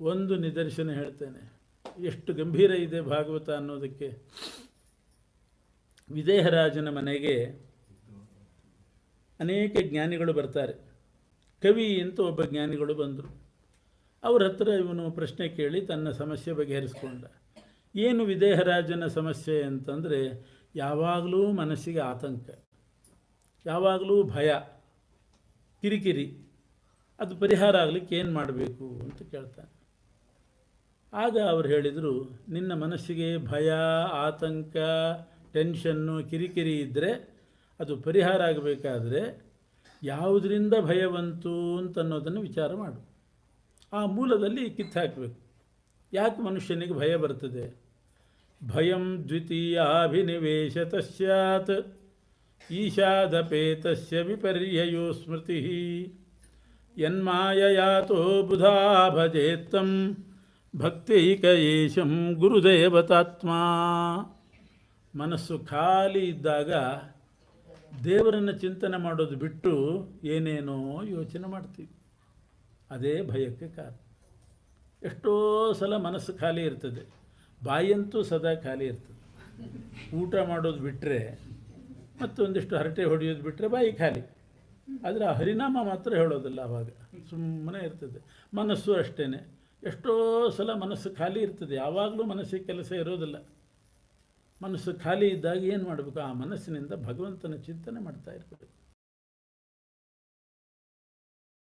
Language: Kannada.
ಒಂದು ನಿದರ್ಶನ ಹೇಳ್ತೇನೆ. ಎಷ್ಟು ಗಂಭೀರ ಇದೆ ಭಾಗವತ ಅನ್ನೋದಕ್ಕೆ. ವಿದೇಹರಾಜನ ಮನೆಗೆ ಅನೇಕ ಜ್ಞಾನಿಗಳು ಬರ್ತಾರೆ. ಕವಿ ಅಂತ ಒಬ್ಬ ಜ್ಞಾನಿಗಳು ಬಂದರು. ಅವ್ರ ಹತ್ರ ಇವನು ಪ್ರಶ್ನೆ ಕೇಳಿ ತನ್ನ ಸಮಸ್ಯೆ ಬಗೆಹರಿಸ್ಕೊಂಡ. ಏನು ವಿದೇಹರಾಜನ ಸಮಸ್ಯೆ ಅಂತಂದರೆ ಯಾವಾಗಲೂ ಮನಸ್ಸಿಗೆ ಆತಂಕ, ಯಾವಾಗಲೂ ಭಯ, ಕಿರಿಕಿರಿ, ಅದು ಪರಿಹಾರ ಆಗಲಿಕ್ಕೆ ಏನು ಮಾಡಬೇಕು ಅಂತ ಕೇಳ್ತಾನೆ. ಆಗ ಅವರು ಹೇಳಿದರು, ನಿನ್ನ ಮನಸ್ಸಿಗೆ ಭಯ, ಆತಂಕ ಟೆನ್ಷನ್ನು ಕಿರಿಕಿರಿ ಇದ್ದರೆ ಅದು ಪರಿಹಾರ ಆಗಬೇಕಾದ್ರೆ ಯಾವುದರಿಂದ ಭಯ ಬಂತು ಅಂತನ್ನೋದನ್ನು ವಿಚಾರ ಮಾಡು. ಆ ಮೂಲದಲ್ಲಿ ಕಿತ್ತಾಕಬೇಕು ಯಾಕೆ ಮನುಷ್ಯನಿಗೆ ಭಯ ಬರ್ತದೆ? ಭಯಂ ದ್ವಿತೀಯಾಭಿನಿವೇಶತ ಸ್ಯಾತ್ ಈಶಾದಪೇತಸ್ಯ ವಿಪರ್ಯಯೋ ಸ್ಮೃತಿ. ಯನ್ಮಾಯಯಾತೋ ಬುಧಾ ಭಜೇತ್ತಂ. ಭಕ್ತೈಕ ಗುರುದೇವತಾತ್ಮ. ಮನಸ್ಸು ಖಾಲಿ ಇದ್ದಾಗ ದೇವರನ್ನು ಚಿಂತನೆ ಮಾಡೋದು ಬಿಟ್ಟು ಏನೇನೋ ಯೋಚನೆ ಮಾಡ್ತೀವಿ. ಅದೇ ಭಯಕ್ಕೆ ಕಾರಣ. ಎಷ್ಟೋ ಸಲ ಮನಸ್ಸು ಖಾಲಿ ಇರ್ತದೆ. ಬಾಯಂತೂ ಸದಾ ಖಾಲಿ ಇರ್ತದೆ. ಊಟ ಮಾಡೋದು ಬಿಟ್ಟರೆ ಮತ್ತೊಂದಿಷ್ಟು ಹರಟೆ ಹೊಡೆಯೋದು ಬಿಟ್ಟರೆ ಬಾಯಿ ಖಾಲಿ. ಆದರೆ ಆ ಹರಿನಾಮ ಮಾತ್ರ ಹೇಳೋದಿಲ್ಲ ಆವಾಗ ಸುಮ್ಮನೆ ಇರ್ತದೆ. ಮನಸ್ಸು ಅಷ್ಟೇ ಎಷ್ಟೋ ಸಲ ಮನಸ್ಸು ಖಾಲಿ ಇರ್ತದೆ. ಯಾವಾಗಲೂ ಮನಸ್ಸಿಗೆ ಕೆಲಸ ಇರೋದಿಲ್ಲ. ಮನಸ್ಸು ಖಾಲಿ ಇದ್ದಾಗ ಏನು ಮಾಡಬೇಕು? ಆ ಮನಸ್ಸಿನಿಂದ ಭಗವಂತನ ಚಿಂತನೆ ಮಾಡ್ತಾ ಇರಬೇಕು.